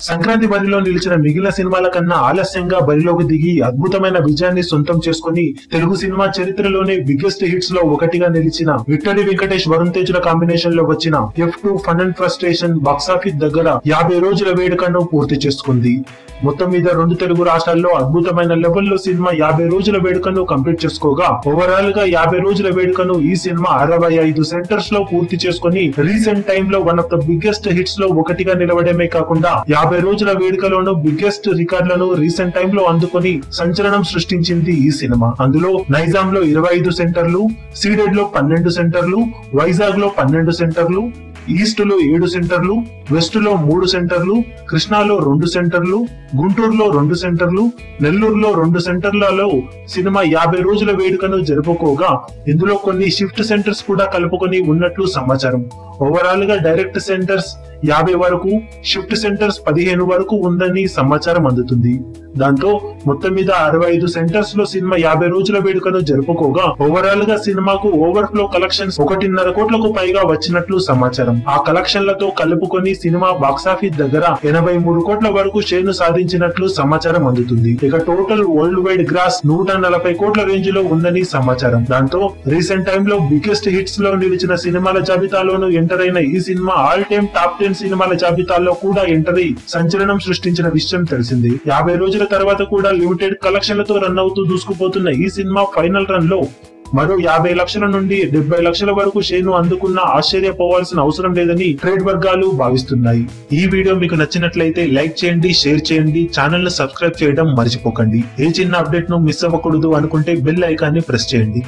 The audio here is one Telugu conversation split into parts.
సంక్రాంతి బరిలో నిలిచిన మిగిలిన సినిమాల కన్నా ఆలస్యంగా బరిలోకి దిగి అద్భుతమైన విజయాన్ని సొంతం చేసుకుని తెలుగు సినిమా చరిత్రలోనే బిగ్గెస్ట్ హిట్స్లో ఒకటిగా నిలిచిన విక్టరీ వెంకటేష్ వరుణ్ తేజుల కాంబినేషన్లో వచ్చిన F two fun and frustration box office దగ్గర యాభై రోజుల వేడుకను పూర్తి చేసుకుంది. మొత్తం మీద రెండు తెలుగు రాష్ట్రాల్లో అద్భుతమైన లెవెల్లో సినిమా యాభై రోజుల వేడుకను కంప్లీట్ చేసుకోగా ఓవరాల్గా యాభై రోజుల వేడుకను ఈ సినిమా అరవై ఐదు సెంటర్స్లో పూర్తి చేసుకుని రీసెంట్ టైమ్లో వన్ ఆఫ్ ద బిగ్గెస్ట్ హిట్స్లో ఒకటిగా నిలవడమే కాకుండా యాభై రోజుల వేడుకలోనూ బిగ్గెస్ట్ రికార్డులను రీసెంట్ టైమ్లో అందుకుని సంచలనం సృష్టించింది ఈ సినిమా. అందులో నైజాం లో ఇరవై ఐదు సెంటర్లు సీడెడ్లో పన్నెండు సెంటర్లు వైజాగ్లో పన్నెండు సెంటర్లు ఈస్ట్లో ఏడు సెంటర్లు వెస్ట్లో మూడు సెంటర్లు కృష్ణాలో రెండు సెంటర్లు గుంటూరులో రెండు సెంటర్లు నెల్లూరులో రెండు సెంటర్లలో సినిమా యాభై రోజుల వేడుకను జరుపుకోగా ఇందులో కొన్ని షిఫ్ట్ సెంటర్స్ కూడా కలుపుకొని ఉన్నట్లు సమాచారం. ఓవరాల్గా డైరెక్ట్ సెంటర్స్ యాభై వరకు షిఫ్ట్ సెంటర్స్ పదిహేను వరకు ఉందని సమాచారం అందుతుంది. దాంతో మొత్తం మీద అరవై ఐదు సెంటర్స్లో సినిమా యాభై రోజుల వేడుకను జరుపుకోగా ఓవరాల్గా సినిమాకు ఓవర్ ఫ్లో కలెక్షన్స్ ఒకటిన్నర కోట్లకు పైగా వచ్చినట్లు సమాచారం. ఆ కలెక్షన్లతో కలుపుకొని సినిమా బాక్సాఫీస్ దగ్గర ఎనభై మూడు కోట్ల వరకు షేర్ను సాధించినట్లు సమాచారం అందుతుంది. ఇక టోటల్ వరల్డ్ వైడ్ గ్రాస్ నూట నలభై కోట్ల రేంజ్లో ఉందని సమాచారం. దాంతో రీసెంట్ టైమ్లో బిగ్గెస్ట్ హిట్స్లో నిలిచిన సినిమాల జాబితాలోనూ ఎంటర్ అయిన ఈ సినిమా ఆల్ టైమ్ టాప్ టెన్ సినిమాల జాబితాలో కూడా ఎంటరీ సంచలనం సృష్టించిన విషయం తెలిసింది. యాభై రోజుల తర్వాత కూడా లిమిటెడ్ కలెక్షన్లతో రన్ అవుతూ దూసుకుపోతున్న ఈ సినిమా ఫైనల్ రన్లో మరో యాభై లక్షల నుండి డెబ్బై లక్షల వరకు షేర్ను అందుకున్న ఆశ్చర్యపోవాల్సిన అవసరం లేదని ట్రేడ్ వర్గాలు భావిస్తున్నాయి. ఈ వీడియో మీకు నచ్చినట్లయితే లైక్ చేయండి షేర్ చేయండి ఛానల్ను సబ్స్క్రైబ్ చేయడం మర్చిపోకండి. ఏ చిన్న అప్డేట్ను మిస్ అవ్వకూడదు అనుకుంటే బెల్ ఐకాన్ని ప్రెస్ చేయండి.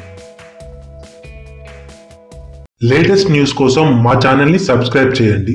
లేటెస్ట్ న్యూస్ కోసం మా ఛానల్ని సబ్స్క్రైబ్ చేయండి.